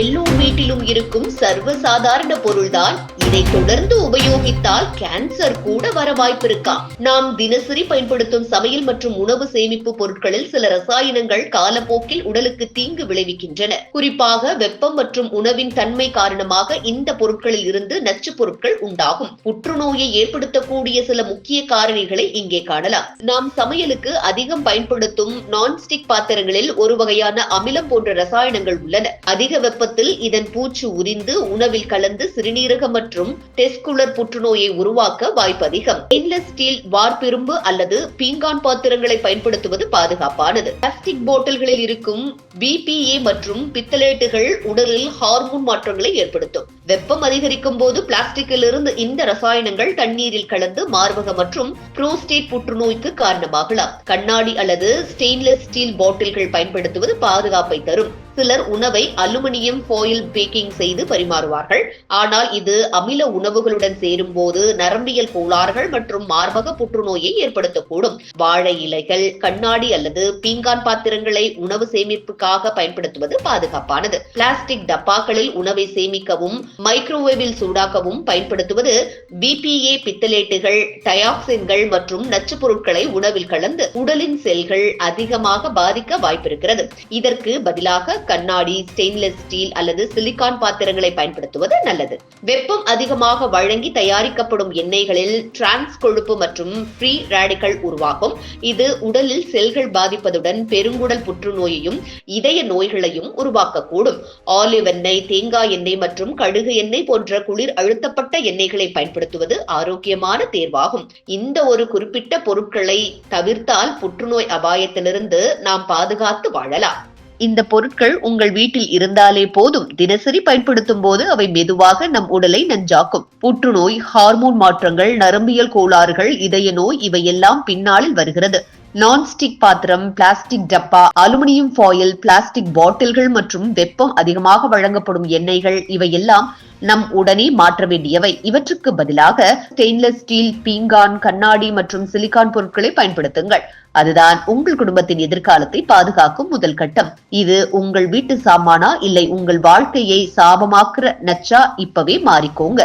எல்லோர் வீட்டிலும் இருக்கும் சர்வசாதாரண பொருள்தான். இதை தொடர்ந்து உபயோகித்தால் கேன்சர் கூட வர வாய்ப்பிருக்கா நாம் தினசரி பயன்படுத்தும் சமையல் மற்றும் உணவு சேமிப்பு பொருட்களில் சில ரசாயனங்கள் காலப்போக்கில் உடலுக்கு தீங்கு விளைவிக்கின்றன. குறிப்பாக வெப்பம் மற்றும் உணவின் தன்மை காரணமாக இந்த பொருட்களில் இருந்து நச்சு பொருட்கள் உண்டாகும். புற்றுநோயை ஏற்படுத்தக்கூடிய சில முக்கிய காரணிகளை இங்கே காணலாம். நாம் சமையலுக்கு அதிகம் பயன்படுத்தும் நான்ஸ்டிக் பாத்திரங்களில் ஒரு வகையான அமிலம் போன்ற ரசாயனங்கள் உள்ளன. அதிக வெப்பத்தில் இதன் பூச்சு உரிந்து உணவில் கலந்து சிறுநீரகம் மற்றும் டெஸ்குலர் புற்றுநோயை உருவாக்க வாய்ப்பு அதிகம் ஸ்டெயின்லெஸ் ஸ்டீல் வார்பிரும்பு அல்லது பீங்கான் பாத்திரங்களை பயன்படுத்துவது பாதுகாப்பானது. பிளாஸ்டிக் பாட்டில்களில் இருக்கும் பிபிஏ மற்றும் பித்தலேட்டுகள் உடலில் ஹார்மோன் மாற்றங்களை ஏற்படுத்தும். வெப்பம் அதிகரிக்கும் போது பிளாஸ்டிக்கில் இருந்து இந்த ரசாயனங்கள் தண்ணீரில் கலந்து மார்பக மற்றும் புரோஸ்டேட் புற்றுநோய்க்கு காரணமாகலாம். கண்ணாடி அல்லது ஸ்டெயின்லெஸ் ஸ்டீல் பாட்டில்கள் பயன்படுத்துவது பாதுகாப்பை தரும். சிலர் உணவை அலுமினியம் ஃபாயில் பேக்கிங் செய்து பரிமாறுவார்கள். ஆனால் இது அமில உணவுகளுடன் சேரும் போது நரம்பியல் கோளாறுகள் மற்றும் மார்பக புற்றுநோயை ஏற்படுத்தக்கூடும். வாழை இலைகள் கண்ணாடி அல்லது பீங்கான் பாத்திரங்களை உணவு சேமிப்புக்காக பயன்படுத்துவது பாதுகாப்பானது. பிளாஸ்டிக் டப்பாக்களில் உணவை சேமிக்கவும் மைக்ரோவேவில் சூடாக்கவும் பயன்படுத்துவது பிபிஏ பித்தலேட்டுகள் டயாக்சின்கள் மற்றும் நச்சுப் பொருட்களை உணவில் கலந்து உடலின் செல்கள் அதிகமாக பாதிக்க வாய்ப்பிருக்கிறது. இதற்கு பதிலாக கண்ணாடி ஸ்டெயின்லெஸ் ஸ்டீல் அல்லது சிலிகான் பாத்திரங்களை பயன்படுத்துவது நல்லது. வெப்பம் அதிகமாக வழங்கி தயாரிக்கப்படும் எண்ணெய்களில் டிரான்ஸ் கொழுப்பு மற்றும் ஃப்ரீ ரேடிக்கல் உருவாகும். இது உடலில் செல்கள் பாதிப்பதுடன் பெருங்குடல் புற்றுநோயையும் இதய நோய்களையும் உருவாக்கக்கூடும். ஆலிவ் எண்ணெய் தேங்காய் எண்ணெய் மற்றும் கடுகு எண்ணெய் போன்ற குளிர் அழுத்தப்பட்ட எண்ணெய்களை பயன்படுத்துவது ஆரோக்கியமான தேர்வாகும். இந்த ஒரு குறிப்பிட்ட பொருட்களை தவிர்த்தால் புற்றுநோய் அபாயத்திலிருந்து நாம் பாதுகாத்து வாழலாம். இந்த பொருட்கள் உங்கள் வீட்டில் இருந்தாலே போதும். தினசரி பயன்படுத்தும் போது அவை மெதுவாக நம் உடலை நஞ்சாக்கும். புற்றுநோய் ஹார்மோன் மாற்றங்கள் நரம்பியல் கோளாறுகள் இதய நோய் இவையெல்லாம் பின்னாளில் வருகிறது. நான்ஸ்டிக் பாத்திரம் பிளாஸ்டிக் டப்பா அலுமினியம் ஃபாயில் பிளாஸ்டிக் பாட்டில்கள் மற்றும் வெப்பம் அதிகமாக வழங்கப்படும் எண்ணெய்கள் இவையெல்லாம் நம் உடனே மாற்ற வேண்டியவை. இவற்றுக்கு பதிலாக ஸ்டெயின்லெஸ் ஸ்டீல் பீங்கான் கண்ணாடி மற்றும் சிலிகான் பொருட்களை பயன்படுத்துங்கள். அதுதான் உங்கள் குடும்பத்தின் எதிர்காலத்தை பாதுகாக்கும் முதல் கட்டம். இது உங்கள் வீட்டு சாமானா இல்லை உங்கள் வாழ்க்கையை சாபமாக்குற நச்சா இப்பவே மாறிக்கோங்க.